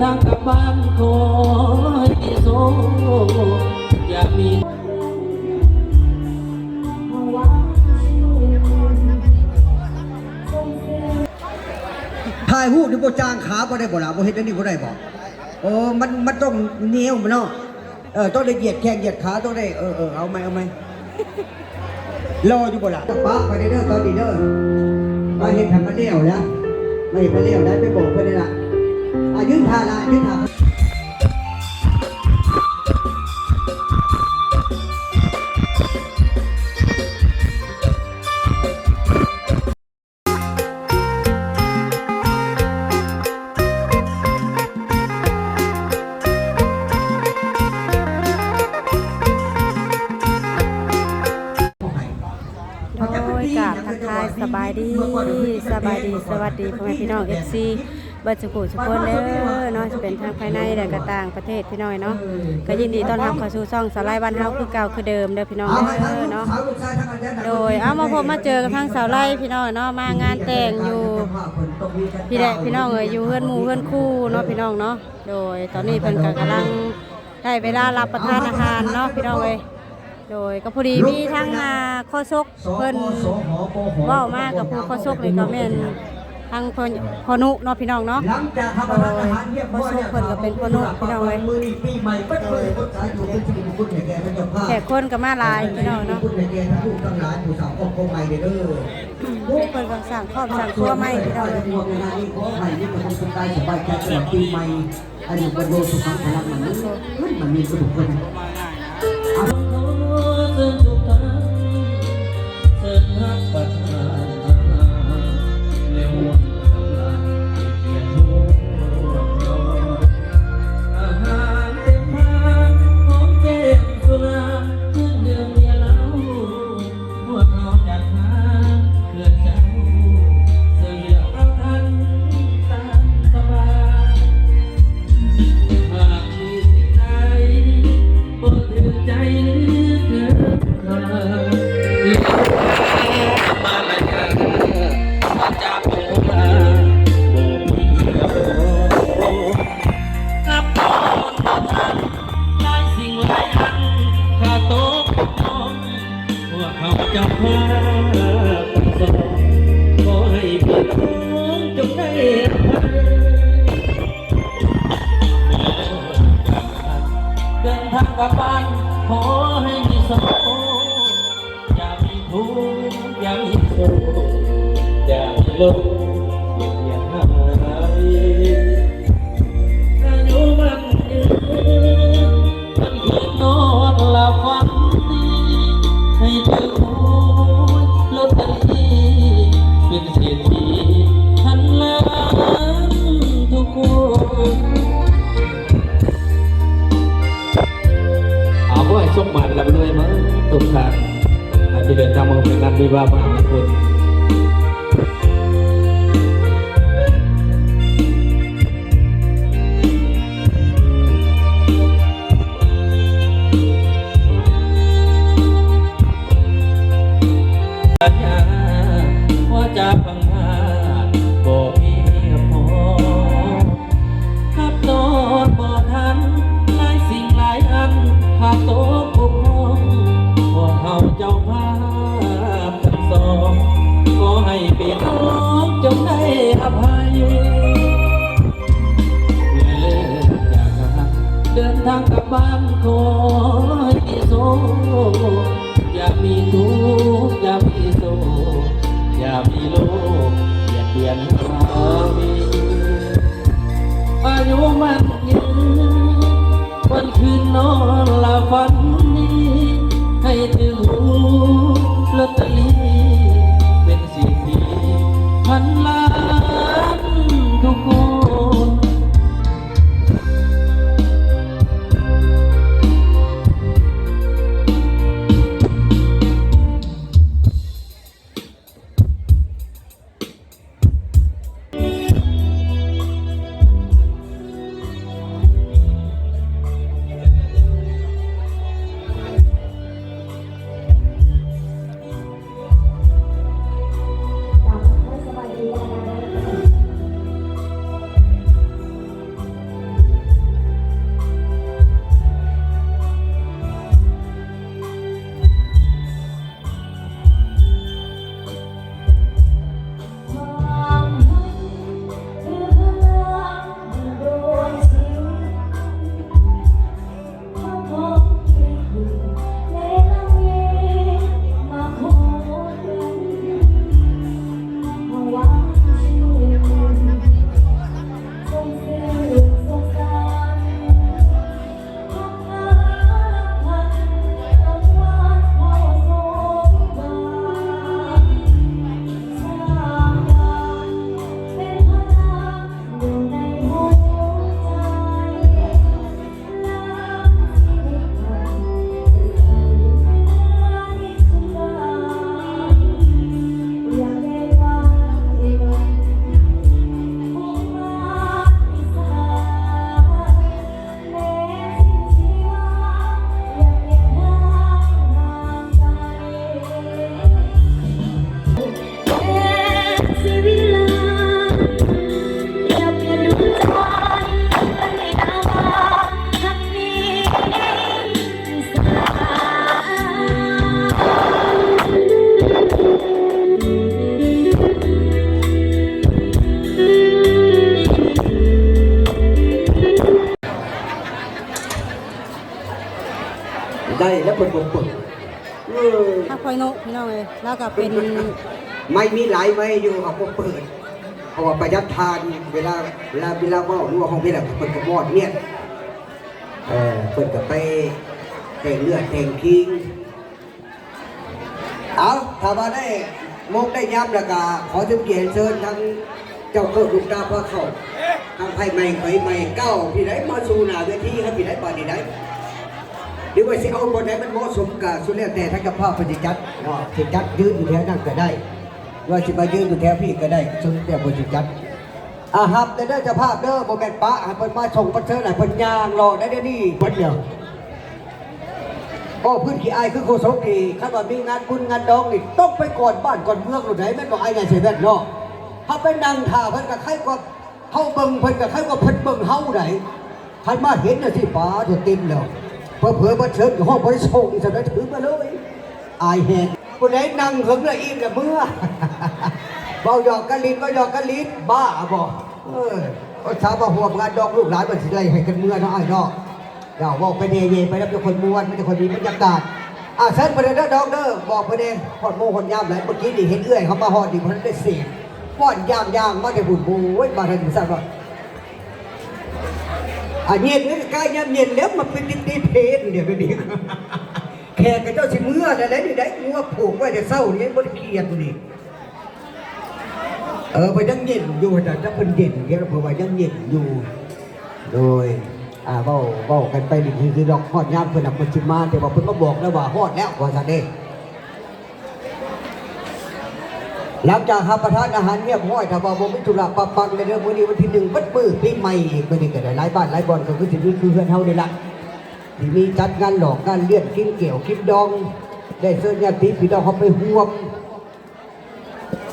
ทางกลับบ้านขอให้มีโซอย่ามีถ่ายรูปนี่บ่จ้างขาบ่ได้บ่ล่ะบ่เฮ็ดอันนี้บ่ได้บ่เออมันมันต้องเหนียวมันเนาะเออต้องได้เหยียดแข้งเหยียดขาต้องได้เออเออเอาไหมเอาไหมรออยู่บ่ล่ะป้าไปเด้อตอนนี้เด้อมาเฮ็ดให้มันเลี้ยวนะไม่เฮ็ดมันเลี้ยวนะไปบอกเพิ่นนี่ล่ะ อะยืนท่าละยืนท่าโดยกับทักทายสบายดีสบายดีสวัสดีพ่อแม่พี่น้องเอฟซี บัจจุกุสุพนเด้อเนาะจะเป็นทางภายในและก็ต่างประเทศพี่น้อยเนาะก็ยินดีต้อนรับเข้าสู่ช่องสไลด์บ้านเฮาคือเก่าคือเดิมเด้อพี่น้องเด้อเนาะโดยเอามาพบมาเจอกับทางสาวไล่พี่น้อยเนาะมางานแต่งอยู่พี่แดกพี่น้องเอยอยู่เฮือนหมู่เฮือนคู่เนาะพี่น้องเนาะโดยตอนนี้เพิ่นก็กำลังได้เวลารับประทานอาหารเนาะพี่น้องเอ้ยโดยก็พอดีมีทั้งอ่าข้อซกเพิ่นว้ามากกับผู้ข้อชเลยก็แม่น ทางคนพอนุเนาะพี่น้องเนาะหลังจากทำอาหารอาหารเรียบร้อยแล้วเพิ่นก็เป็นพ่อนุ่มพี่น้องเอ้ยมือนี้ปีใหม่เปิดเผยคนสายอยู่เป็นสิริมงคลแก่แก่พระเจ้าข้าแขกคนก็มาหลายพี่น้องเนาะคุณแก่แก่ทั้งลูกทั้งหลานอยู่สาวครอบครัวใหม่เด้อผู้เพิ่นก็สั่งครอบสั่งครัวใหม่พี่น้องในเอ้ยวันนี้ขอให้นี่เป็นคนสบายสบายใจตลอดปีใหม่อายุวันโลสุขังพลังมันมันมันมีกระดูกคน กลับบ้านขอให้มีสุขอย่ามีทุกข์อย่ามีสุขอย่ามีโลก สมหมานลำเลยมั้งทุกทางอาจจะเดินทางมาเป็นนักวิวาห์มหาคุณสั ให้พี่น้องจงได้อภัยเลิกจากกันเดินทางกลับบ้านขอให้โซอย่ามีทุกข์อย่ามีโศกอย่ามีโลกอย่าเปลี่ยนหามีอายุมันยืนวันคืนนอนหลับฝันดีให้ถึงหูลอตเตอรี่ เป็นไม่มีหลายไม่อยู่เอาเปิดเพราะว่าประหยัดทานเวลาเวลาเวลาเว่าหรือว่าห้องเวลาเปิดกระบอดเนี่ยเออเปิดกับไปแต่งเลือดแต่งคิงเอาถ้าว่าได้มกได้ย้ำแล้วก็ขอจุเกียรติเชิญทั้งเจ้าเกิดลูกตาพระเขาทางไพ่ใหม่ไฟใหม่เก้าพี่ไหนมาสู่หน้าเวทีครับพี่ไหนปานี่ไหน หรือว่าสิเอาบนไหนมันเหมาะสมกับสุดแล้วแต่ท่านกับภาพปฏิจัดเนาะสิจัดยืนอยู่แถวนั้นก็ได้ ว่าสิมายืนอยู่แถวพี่ก็ได้สุดแต่ปฏิจัดอาฮับแต่เด้อเจ้าภาพเด้อบ่แม่นปะให้เพิ่นมาส่งประเสริฐให้เพิ่นย่างรอได้เดี๋ยวนี้เพิ่นเดียวก็พื้นขี้อายคือโคศกนี่คันว่ามีงานบุญงานดองนี่ต้องไปก่อนบ้านก่อนเมืองหรือไหนแม่นบ่อายไงเสียแม่นเนาะถ้าไปนั่งท่าเพิ่นก็ใครก็เฮาเบิ่งเพิ่นก็ใครก็เพิ่นเบิ่งเฮาได้คันมาเห็นน่ะสิป๋าจะเต็มแล้วเพื่ อเผื่อมาเชิญห้องบริส่งจะได้ถือมาเลยอายแหงคนไหนนั่งหึงละอิ่มละเมื่อเบาหยอกกันลิ้นเบาหยอกกันลิ้นบ้าบ่เออก็ชาวมาหัวงานดอกลูกหลานมันสิไรให้กันเมื่อเนาะไอ้เนาะเดี๋ยวบอกไปเนเยไปแล้วเป็นคนม้วนไม่ใช่คนมีบรรยากาศอะเชิญไปเลยนดอกเด้อบอกไปเองพอดโมหอนยามหลเมื่อกี้นี่เห็นเอื้อยเขามาหอดดิมันได้เสียงป้อนยามยามมาได้บุญบูไว้มาทันสักหน่อย อันเย็นนี่กายยามเย็นแล้วมันเป็นตีเพลเดี๋ยวนี้แขกกับเจ้าสิเมื่อได้ได้ได้งัวผูกไว้แต่เศร้านี่บ่ได้เครียดนี่เออไปยังเย็นอยู่แต่ถ้าเป็นเย็นเงี้ยเพราะว่ายังเย็นอยู่ โดยอ่าเว้าเว้ากันไปนี่คือคือดอกฮอดยามเพิ่นน่ะเพิ่นสิมาแต่ว่าเพิ่อนมาบอกแล้วว่าฮอดแล้วว่าซั่นเด้ หลังจากรับประทานอาหารเรียบร้อยถ้าว่าบ่มีธุระปักปังในเรื่องมื้อนี้วันที่หนึ่งบัดมื้อปีใหม่อีกมื้อนี้ก็ได้หลายบ้านหลายบ่อนก็คือสิมีคือเฮือนเฮานี่ล่ะที่มีจัดงานหลอกงานเลี้ยนกินเกี่ยวกินดอง ได้เสื้อญาติพี่น้องเขาไปห่วม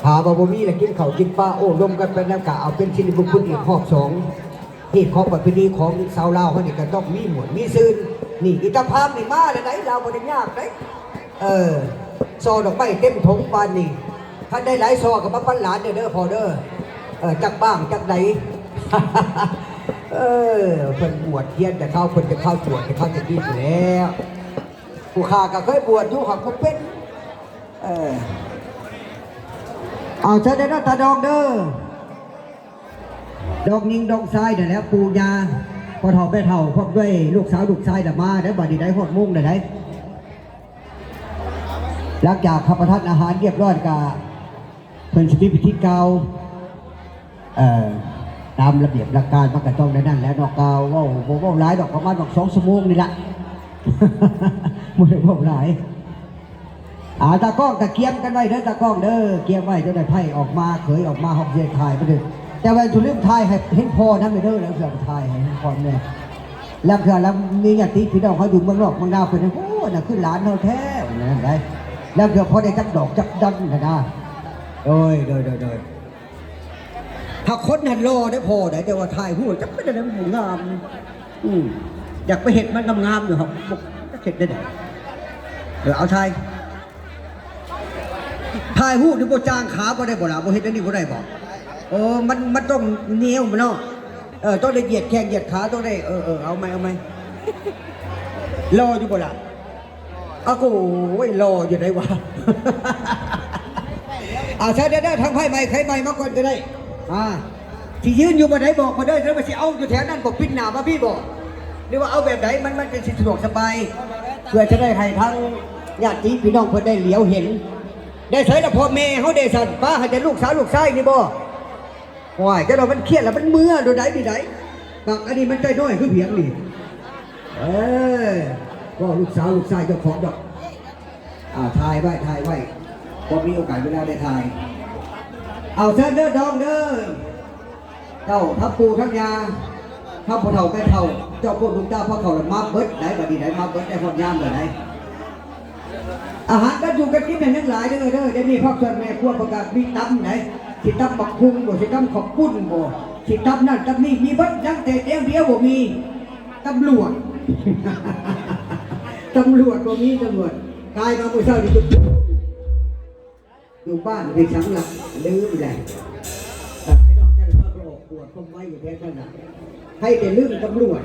พาบาบมีและกินข้าวกินปลาโอ้รวมกันเป็นน้ำกะเอาเป็นชินิบุญคุณอีกข้อสองที่ของประเพณีของชาวลาวเขานี่ก็ต้องมีหมวดมีซื่นนี่อิตาภาพนี่มาเลยไหนเราวบริยากไหนเออซอดอกไม้เต็มถงปานนี่ ถ้าได้หลายซอกับมาปั้นหลานเด้อเด้อพอเด้อเออจักบ้างจักไหนเออเพิ่นบวชเทียนแต่เข้าเพิ่นจะเข้าบวชจะเข้าจะดีอยู่แล้วผู้ข้าก็เคยบวชอยู่หักก็เป็นเออเอาเชิญได้นะตาดองเด้อดอกนิ่งดอกทรายเดี๋ยวแล้วปูยาพอเฒ่าแม่เฒ่าพร้อมด้วยลูกสาวลูกชายเดี๋ยวมาได้อบัดนี้ได้หดมุ่งเดี๋ยวได้หลังจากขับประทานอาหารเรียบร้อยกา เพิ่นสติพิธีเก่าเอ่อตามระเบียบหลักการมันก็ต้องได้นั่นแหล้วดอกเกาวเว่าบ่เว่าหลายดอกประมาณดอกสองชั่วโมงนี่ละไม่ได้เว่าหลายอาตากล้องตะเกียมกันไว้เด้อตากล้องเด้อเกียมไว้จะได้ไพ่ออกมาเขยออกมาหอบเยถ่ายไปเด้อแต่ว่าจุดเรื่องถ่ายให้เห็นพอนะไม่เด้อแล้วเสือถ่ายให้เห็นพอเนี่ยแล้วเสือแล้วมีญาติพี่น้องเขาอยู่เมืองนอกเมืองดาวเป็นโอ้น่ะขึ้นหลานเขาแท้นะได้แล้วเสือพอได้จักดอกจักดันนะนะ โดยโดยโดยโดยถ้าคนหันรอได้พอได้แต่ว่าถ่ายหูจะไม่ได้มันงาม อืมอยากไปเห็นมันงามๆอยู่ครับบกจะเห็นได้ไหนเดี๋ยวเอาถ่ายถ่ายหูที่โบจางขาบ่ได้บ่ล่ะบ่เห็นอันนี้บ่ได้บ่เออมันมันต้องเหนียวมันเนาะเออต้องได้เหยียดแข้งเหยียดขาต้องได้เออเออเอาไหมเอาไหมรออยู่บ่ล่ะเอากูโอ้ยรออยู่ได้วะ เอาใช้ได้ได้ทางไพ่ใหม่ใครใหม่มาก่อนก็ได้อ่าที่ยืนอยู่บนไหนบอกมาได้แล้วมาสิเอาอยู่แถวนั้นบอกปิ้นหนามาพี่บอกหรือว่าเอาแบบไหนมันมันจะสะดวกสบายเพื่อจะได้ให้ทั้งญาติพี่น้องเพื่อได้เหลียวเห็น ได้ใช้แต่พ่อแม่เขาได้สั่นป้าให้แต่ลูกสาวลูกชายนี่บ่ว้ายแต่เรามันเครียดแล้วมันเมื่อโดยไหนดีไหนบางอันนี้มันใจน้อยคือเพียงนี่เออก็ลูกสาวลูกชายเจ้าของดอกอ่าถ่ายไว้ถ่ายไว้ พอมีโอกาสเวลาได้ถ่าย เอาเชิญเด้อดองเด้อเจ้าทับปูทับยาทับผู้เฒ่าแก่เฒ่า เจ้าพวกลุงเจ้าพ่อเขาละมาเบิดไหนบัดนี้ไหนมาเบิดได้พอดยามเลยไหนอาหารกันอยู่กันกินกันทั้งหลายเด้อเด้อเดี๋ยวนี้พ่อส่วนแม่ครัวประกาศมีตำไหนสิตำบักคุงบ่สิตำขอบปุ้นบ่สิตำนั่นตำนี่มีเบิดยังแต่เดียวเดียวบ่มีตำรวจตำรวจบ่มีตำรวจกลายมาเมื่อเช้านี่ก็ อยู่บ้านไปสังหลักลืมแหละให้ดอกแค่พระโปรดปวดคมไว้อยู่แค่นั้นนะให้แต่ลืมตำรวจ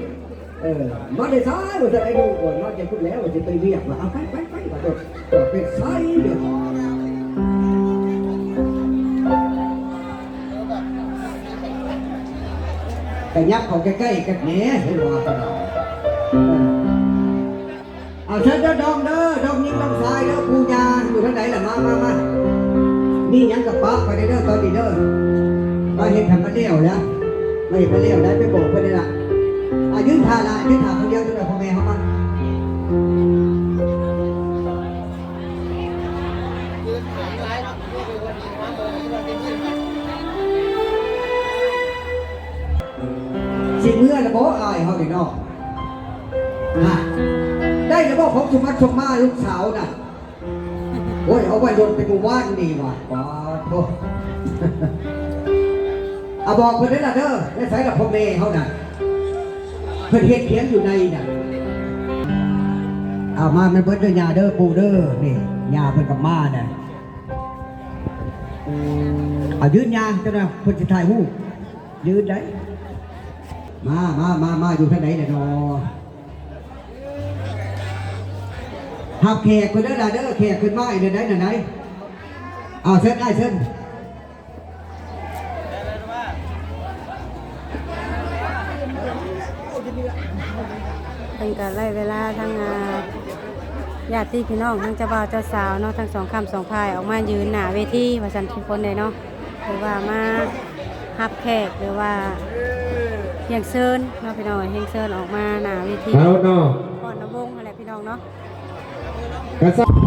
เออมาได้ซ้ายว่าจะไอ้ดูก่อนมาจะพูดแล้วว่าจะไปเรียกว่าเอาไปไปไปว่าเดี๋ยวเป็นซ้ายเดี๋ยวแต่ยักษ์ของใกล้ๆกันแหน่เห็นว่ากันเอาเชิญเด้อดองเด้อ ยังกับป้าไปเด้อตอนนี้เด้อมาเห็นทำมาเลี้ยวแล้วไม่เห็นมาเลี้ยวได้ไปบอกไปเลยล่ะอายืนทาละอายืนทาคนเดียวจนได้พ่อแม่เขามาสิเมื่อนะบ่อายเขาเดีเนาะอะได้แล้วบ่ของสมบัติสมมาลูกสาวน่ะ โอ้ยเอาไว้โดนเป็นหมู่บ้านนี่ว่ะป้าโทษเอาบอกเพิ่นได้ละเด้อได้ใส่กับพ่อแม่เขาน่ะเพิ่นเฮ็ดเขียนอยู่ในน่ะเอามามันเบิดเด้อยาเด้อปูเด้อนี่ยาเพิ่นกับมาน่ะเอายืนยาเจ้าน่ะเพิ่นสิถ่ายรูปยืนได้มามามามาอยู่ทางไหนเนี่ยเนา หับแขกคนเด้อล่ะเด้อแขกคนมาอีกเด้อไหนเด้อไหนเอาเส้นได้เส้นเป็นการไล่เวลาทั้งอ่าญาติพี่น้องทั้งเจ้าบ่าวเจ้าสาวเนาะทั้งสองคำสองพายออกมายืนหน้าเวทีว่าสันทุกคนเลยเนาะหรือว่ามาฮับแขกหรือว่าเฮียงเซินเนาะพี่น้องเฮียงเซินออกมาหน้าเวทีเอาเนาะก่อนน้ำวงอะไรพี่น้องเนาะ ก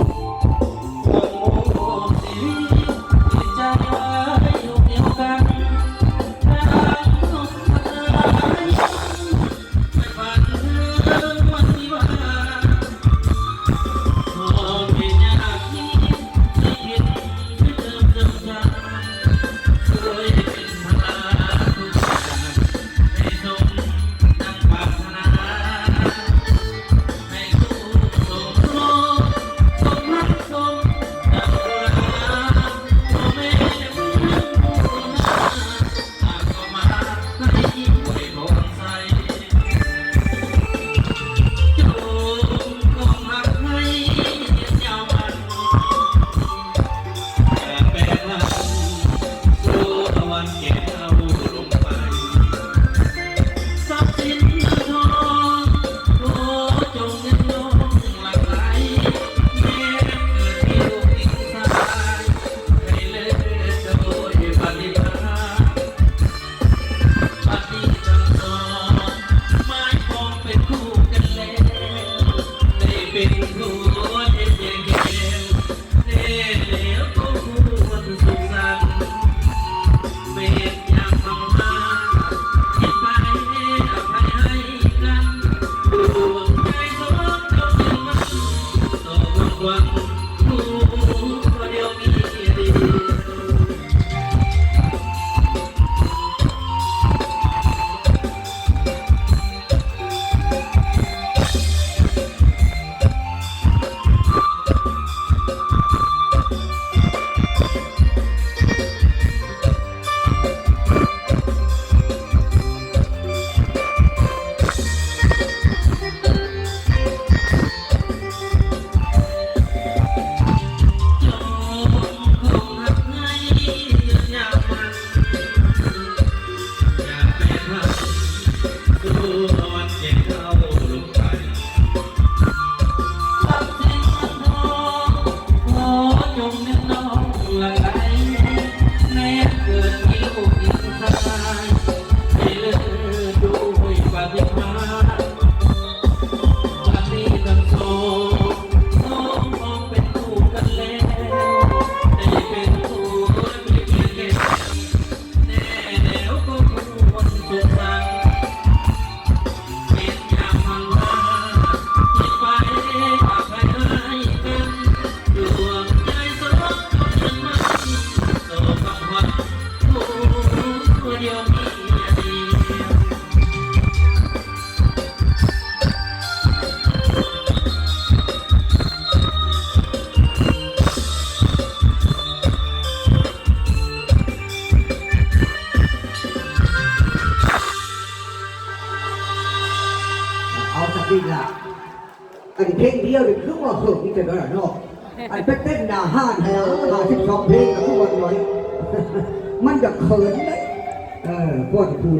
อจ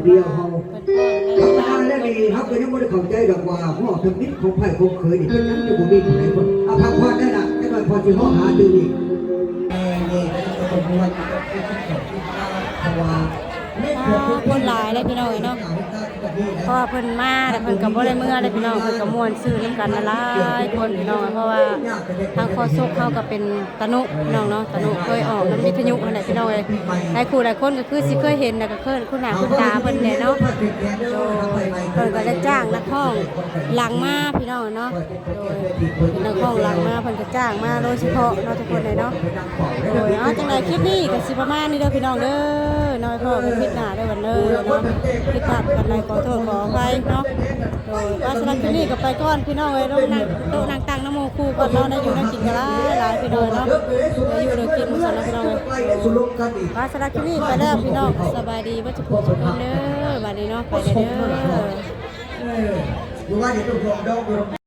เดียวเขาเพิ่นธรรมดาแล้วนี่ครับก็ยังไม่ได้เข้าใจดอกว่าพ่อทำมิตรของไผ่ของเคยนี่เป็นนั้นจะบ่มีผู้ใดคนเอาพักผ่อนได้ละได้หน่อยพอสิห้องหาดูนี่เออนี่ก็ต้องมวนเพราะว่า คนหลายเลยพี่น้องเนาะเพราะว่าเพิ่นมาแต่เพิ่นก็บ่ได้เมื่อเลยพี่น้องเพิ่นก็ม่วนซื้อน้ำกันหลายคนพี่น้องเพราะว่าทางคอซุกเขาก็เป็นตนุพี่น้องเนาะตนุเคยออกน้ำวิทยุนั่นแหละพี่น้องเอ้ยหลายคู่หลายคนก็คือสิเคยเห็นแล้วก็เคยคุณหน้าคุณตาเพิ่นแหละเนาะเพิ่นก็ได้จ้างนักห้องหลังมาพี่น้องเนาะนักห้องหลังมาเพิ่นก็จ้างมาโดยเฉพาะเนาะทุกคนเลยเนาะโดยเอาจังไดคลิปนี้ก็สิประมาณนี้เด้อพี่น้องเด้อน้อยพ่อกันคลิปหนาเด้อวันเด้อเนาะผิดพลาดกันใดขอโทษขออภัยเนาะโดยว่าสำหรับที่นี่ก็ไปก่อนพี่น้องเอ้ยโต๊ะนั่งโต๊ะนั่งตังน้ำโมคู่ก่อนเนาได้อยู่ได้กินกันหลายหลายพี่น้องเนาะได้อยู่ได้กินสำหรับพี่น้องเอ้ยว่าสำหรับที่นี่ไปแล้วพี่น้องสบายดีว่าจะพูดสุขคนเด้อบัดนี้เนาะไปเด้ออยู่ว่าเดี๋ยวต้องดอก